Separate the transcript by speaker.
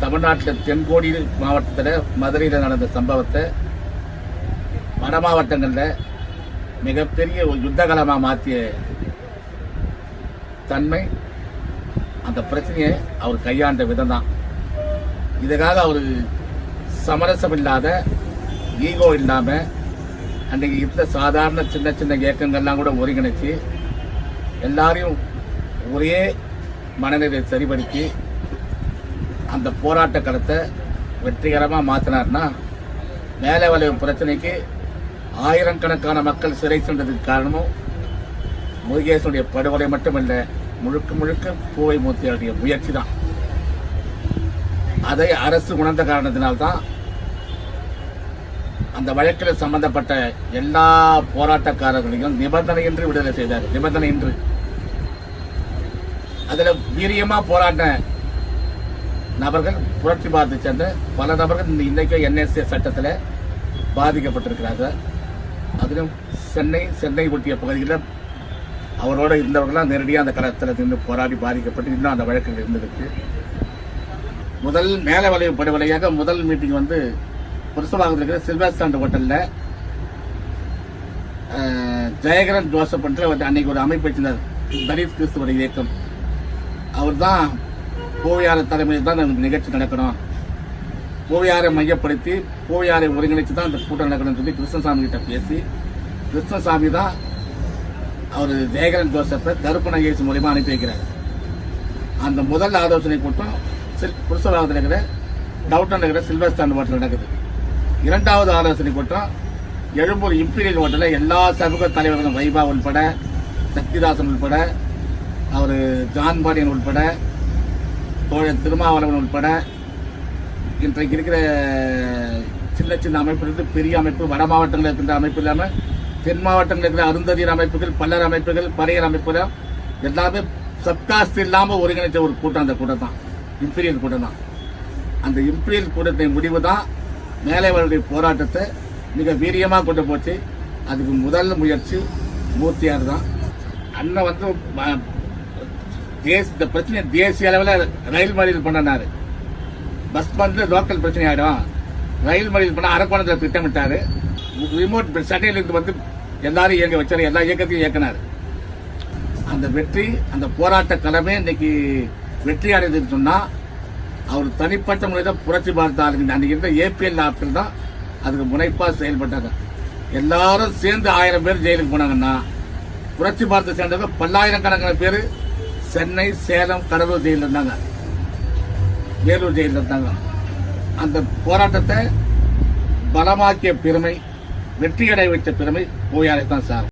Speaker 1: தமிழ்நாட்டில் தென்கோடி மாவட்டத்தில் மதுரையில் நடந்த சம்பவத்தை வட மாவட்டங்களில் மிகப்பெரிய ஒரு யுத்தகலமாக மாற்றிய தன்மை அந்த பிரச்சனையை அவர் கையாண்ட விதம் தான் இதுக்காக அவர் சமரசம் இல்லாத ஈகோ இல்லாமல் அன்றைக்கு இருந்த சாதாரண சின்ன சின்ன இயக்கங்கள்லாம் கூட ஒருங்கிணைச்சு எல்லாரையும் ஒரே மனநிலை சரிபடுத்தி அந்த போராட்ட களத்தை வெற்றிகரமாக மாற்றினார்னா மேலே வளைவு பிரச்சனைக்கு ஆயிரக்கணக்கான மக்கள் சிறை சென்றதுக்கு காரணமும் முருகேசனுடைய படுகொலை மட்டுமல்ல முழுக்க முழுக்க பூவை மூர்த்தியுடைய முயற்சி தான். அதை அரசு உணர்ந்த காரணத்தினால்தான் அந்த வழக்கில் சம்பந்தப்பட்ட எல்லா போராட்டக்காரர்களையும் நிபந்தனையின்றி விடுதலை செய்தார் நிபந்தனையின்றி. அதில் வீரியமாக போராட்ட நபர்கள் புரட்சி பாரத்தை சேர்ந்த பல நபர்கள் இந்த என்எஸ்ஏ சட்டத்தில் பாதிக்கப்பட்டிருக்கிறார்கள் அதிலும் சென்னை சென்னை ஒட்டிய பகுதிகளில் அவரோட இருந்தவர்களாம் நேரடியாக அந்த களத்தில் நின்று போராடி பாதிக்கப்பட்டு இன்னும் அந்த வழக்கில் இருந்திருக்கு. முதல் மேல வளைவு படுகொலையாக முதல் மீட்டிங் வந்து புருஷமாக இருக்கிற சில்வர் ஸ்டாண்ட் ஹோட்டலில் ஜெயகரன் ஜோசப் என்ற அன்னைக்கு ஒரு அமைப்பு வச்சிருந்தார் தலித் கிறிஸ்துவ இயக்கம். அவர் தான் ஓவியார தலைமையில் தான் அந்த நிகழ்ச்சி நடக்கணும். ஓவியாரை மையப்படுத்தி ஓவியாரை ஒருங்கிணைத்து தான் அந்த கூட்டம் நடக்கணும்னு சொல்லி கிருஷ்ணசாமி கிட்ட பேசி கிருஷ்ணசாமி தான் அவர் ஜெயகரன் ஜோசப்பை கருப்பு நகேஷ் மூலியமா அனுப்பி வைக்கிறார். அந்த முதல் ஆலோசனை கூட்டம் சில் புருஷராவத்தில் இருக்கிற டவுட்டன் இருக்கிற சில்வர் ஸ்டாண்ட் ஹோட்டல் நடக்குது. இரண்டாவது ஆலோசனை கூட்டம் எழும்பூர் இம்பீரியல் ஹோட்டலில் எல்லா சமூக தலைவர்களும் வைபா உள்பட சக்திதாசன் உள்பட அவர் ஜான் பாடியன் உள்பட தோழர் திருமாவளவன் உட்பட இன்றைக்கு இருக்கிற சின்ன சின்ன அமைப்பிலிருந்து பெரிய அமைப்பு வட மாவட்டங்களில் இருக்கின்ற அமைப்பு இல்லாமல் தென் மாவட்டங்களில் இருக்கிற அருந்ததியர் அமைப்புகள் பல்லர் அமைப்புகள் பறையர் அமைப்புகள் எல்லாமே சப்காஸ்ட் இல்லாமல் ஒருங்கிணைச்ச ஒரு கூட்டம் அந்த கூட்டம் தான் இம்பீரியல் கூட்டம் தான் அந்த இம்பீரியல் கூட்டத்தின் முடிவு தான் மேலைவர்களுடைய போராட்டத்தை மிக வீரியமாக கொண்டு போச்சு. அதுக்கு முதல் முயற்சி மூர்த்தியார் தான். அண்ணன் வந்து தேச இந்த பிரச்சனையை தேசிய அளவில் ரயில் மறியல் பண்ணனாரு. பஸ் வந்து லோக்கல் பிரச்சனை ஆகிடும் ரயில் மறியல் பண்ண அரக்கோணத்தில் திட்டமிட்டார். ரிமோட் சட்டையிலிருந்து வந்து எல்லாரும் இயங்க வச்சார். எல்லா இயக்கத்தையும் இயக்கினார். அந்த வெற்றி அந்த போராட்ட கடமை இன்னைக்கு வெற்றி அடைதுன்னு சொன்னால் அவர் தனிப்பட்ட முறையில் புரட்சி பார்த்தாருங்க அன்றைக்கி இருந்த ஏபிஎல் ஆட்கள் தான் அதுக்கு முனைப்பாக செயல்பட்டாங்க எல்லாரும் சேர்ந்து ஆயிரம் பேர் ஜெயிலுக்கு போனாங்கன்னா புரட்சி பார்த்து சேர்ந்தவங்க பல்லாயிரக்கணக்கான பேர் சென்னை சேலம் கடலூர் ஜெயிலில் இருந்தாங்க. வேலூர் ஜெயிலில் இருந்தாங்க. அந்த போராட்டத்தை பலமாக்கிய பெருமை வெற்றியடை வைத்த பெருமை ஓயாரை தான் சார்